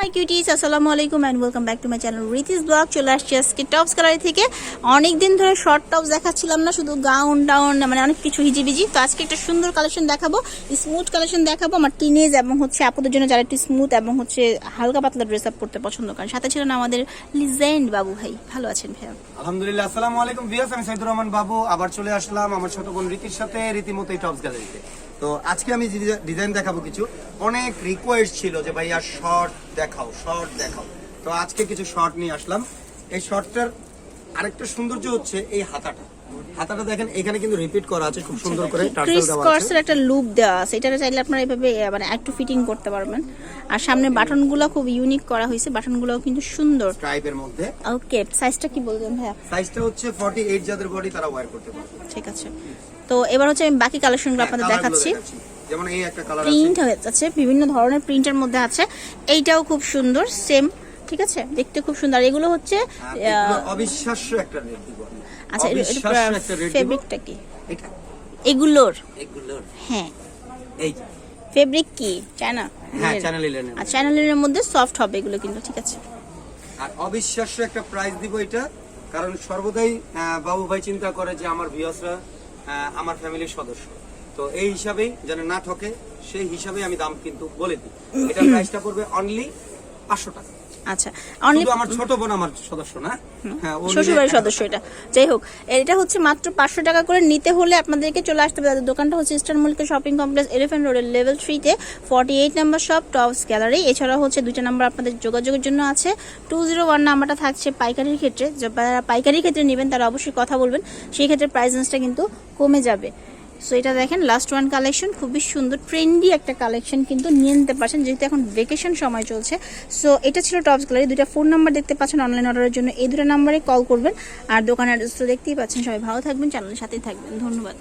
মাই cuties আসসালামু আলাইকুম and welcome back to my channel Ritis blog চলে আসছে আজকে টপস গ্যালারি থেকে। অনেক দিন ধরে শর্ট টপস দেখাচ্ছিলাম না, শুধু গাউন ডাউন মানে অনেক কিছু হিজিবিজি। তো আজকে একটা সুন্দর কালেকশন দেখাবো স্মুথ কালেকশন দেখাবো আমার টিনেজ এবং হচ্ছে আপুদের জন্য যারা একটু স্মুথ এবং হচ্ছে হালকা পাতলা ড্রেস আপ করতে পছন্দ করেন। সাথে ছিলেন আমাদের লিজেন্ড বাবু ভাই। ভালো আছেন ভাইয়া? আলহামদুলিল্লাহ, আসসালামু আলাইকুম। ভিউয়ার্স আমি সাইদুর রহমান বাবু। আবার চলে আসলাম আমার ছোট বোন রীতির সাথে রীতিমতো এই টপস গ্যালারিতে তো আজকে আমি ডিজাইন দেখাবো কিছু অনেক রিকোয়েস্ট ছিল যে ভাইয়া শর্ট দেখাও শর্ট দেখাও। তো আজকে কিছু শর্ট নিয়ে আসলাম। এই শর্টটার আরেকটা সৌন্দর্য হচ্ছে এই হাতাটা। হাতাটা দেখেন এখানে কিন্তু রিপিট করা আছে খুব সুন্দর করে টার্সেল কর্সের একটা লুপ দেওয়া আছে। এটা চাইলে আপনারা এভাবে মানে একটু ফিটিং করতে পারবেন। আর সামনে বাটনগুলো খুব ইউনিক করা হয়েছে। বাটনগুলো কিন্তু সুন্দর। স্ট্রাইপের মধ্যে। ওকে সাইজটা কি বলবেন ভাইয়া? সাইজটা হচ্ছে 48 যাদের বডি তারা ওয়্যার করতে পারবে। ঠিক আছে। তো এবার হচ্ছে আমি বাকি কালেকশনগুলো আপনাদের হ্যাঁ, দেখাচ্ছি। যেমন এই একটা কালার প্রিন্ট হয়ে যাচ্ছে বিভিন্ন ধরনের প্রিন্টের মধ্যে আছে। এইটাও খুব সুন্দর সেম ঠিক আছে? দেখতে খুব সুন্দর। এগুলো হচ্ছে অবিশ্বাস্য একটা রেট দিব আচ্ছা ফেব্রিকটা কি? এগুলোর? এগুলোর। হ্যাঁ। এই ফেব্রিক কি? চায়না হ্যাঁ আর মধ্যে। সফট হবে এগুলো কিন্তু ঠিক আছে? আর অবিশ্বাস্য একটা প্রাইস দিব এটা। কারণ সর্বদাই বাবু ভাই চিন্তা করে যে আমার ভিউয়ার্সরা আমার ফ্যামিলির সদস্য। তো এই হিসাবেই যেন না ঠকে সেই হিসাবে আমি দাম কিন্তু বলে দিই। এটা প্রাইসটা পড়বে অনলি পাঁচশো টাকা। আচ্ছা অনলি আমার ছোট বোন আমার সদস্য না। হ্যাঁ সদস্য এটা। যাই হোক এটা হচ্ছে মাত্র পাঁচশো টাকা করে নিতে হলে আপনাদেরকে চলে আসতে হবে। তাদের দোকানটা হচ্ছে ইস্টার্ন শপিং কমপ্লেক্স এলিফেন্ট রোডের লেভেল থ্রিতে forty eight number shop tops gallery এছাড়া হচ্ছে দুইটা নাম্বার আপনাদের যোগাযোগের জন্য আছে। টু জিরো ওয়ান নাম্বারটা থাকছে পাইকারির ক্ষেত্রে। যারা পাইকারির ক্ষেত্রে নেবেন তারা অবশ্যই কথা বলবেন। সেই ক্ষেত্রে প্রাইসেন্সটা কিন্তু কমে যাবে। সো এটা দেখেন লাস্ট ওয়ান কালেকশন খুবই সুন্দর ট্রেন্ডি একটা কালেকশন কিন্তু নিয়ে নিতে পারছেন, যেহেতু এখন ভেকেশন সময় চলছে। সো এটা ছিল টপস গ্যালারি দুইটা ফোন নাম্বার দেখতে পাচ্ছেন অনলাইন অর্ডারের জন্য এই দুটো নাম্বারে কল করবেন। আর দোকানের অ্যাড্রেস তো দেখতেই পাচ্ছেন, সবাই ভালো থাকবেন চ্যানেলের সাথেই থাকবেন। ধন্যবাদ।